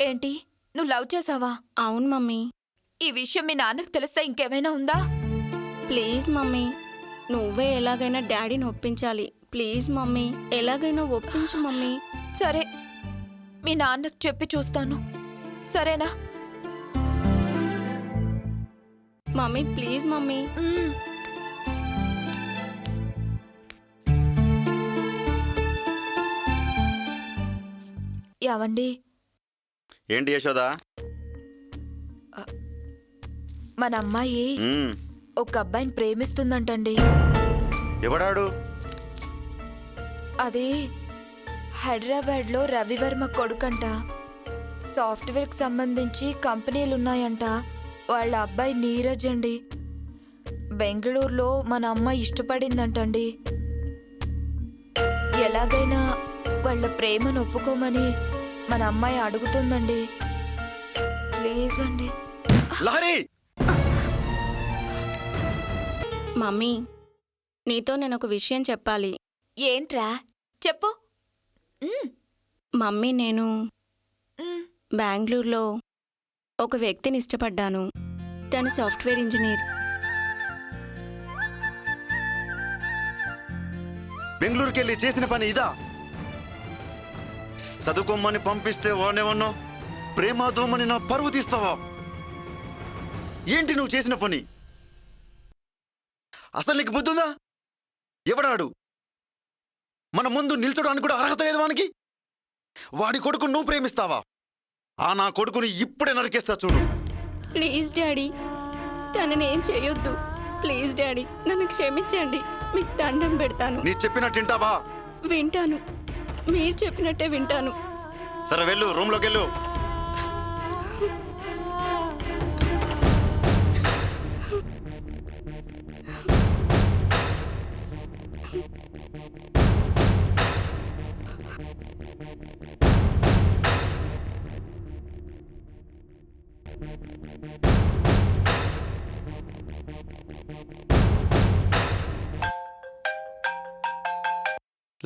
ఏంటి? నువ్వు లవ్ చేసావా? అవును మమ్మీ. ఈ విషయం మీ నాన్నకు తెలిస్తే ఇంకేమైనా ఉందా? Please mummy. నువ్వే ఎలాగైనా డాడీని ఒప్పించాలి. Please mummy. ఎలాగైనా ఒప్పించు మమ్మీ. సరే. మీ నాన్నకు చెప్పి చూస్తాను. సరేనా? Mummy please mummy. మ్మ్. యావండి ఏంటి యశోదా? మన అమ్మాయి మ్మ్. ఒక అబ్బాయిని ప్రేమిస్తుందంటండి. ఎవడాడు? అది హైదరాబాద్లో రవివర్మ కొడుకంట. సాఫ్ట్వేర్కి సంబంధించి కంపెనీలు ఉన్నాయంట వాళ్ళ అబ్బాయి నీరజ్ అండి. బెంగళూరులో మన అమ్మాయి ఇష్టపడిందంటండి. ఎలాగైనా వాళ్ళ ప్రేమను ఒప్పుకోమని మన అమ్మాయి అడుగుతుందండి. ప్లీజ్ అండి లహరి! మమ్మీ నీతో నేను ఒక విషయం చెప్పాలి. ఏంట్రా? చెప్పు. మమ్మీ నేను. బెంగళూరులో ఒక వ్యక్తిని ఇష్టపడ్డాను. తను సాఫ్ట్వేర్ ఇంజనీర్. బెంగళూరుకి వెళ్ళి చేసిన పని ఇదా? చదువుకోమని పంపిస్తే వాడేమన్నా ప్రేమ దోమని నా పరువు తీస్తావా? ఏంటి నువ్వు చేసిన పని? అసలు నీకు బుద్ధుందా? ఎవడాడు? మన ముందు నిల్చోడానికి కూడా అర్హత లేదు వానికి? వాడి కొడుకు నువ్వు ప్రేమిస్తావా? ఆ నా కొడుకుని ఇప్పుడే నరికేస్తా చూడు. Please daddy. తనని ఏం చేయొద్దు. ప్లీజ్ డాడీ నన్ను క్షమించండి. మీకు దండం పెడతాను. నీ చెప్పినట్టు వింటావా వింటాను. మీరు చెప్పినట్టే వింటాను. సరే వెళ్ళు రూమ్లోకి వెళ్ళు.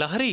లహరి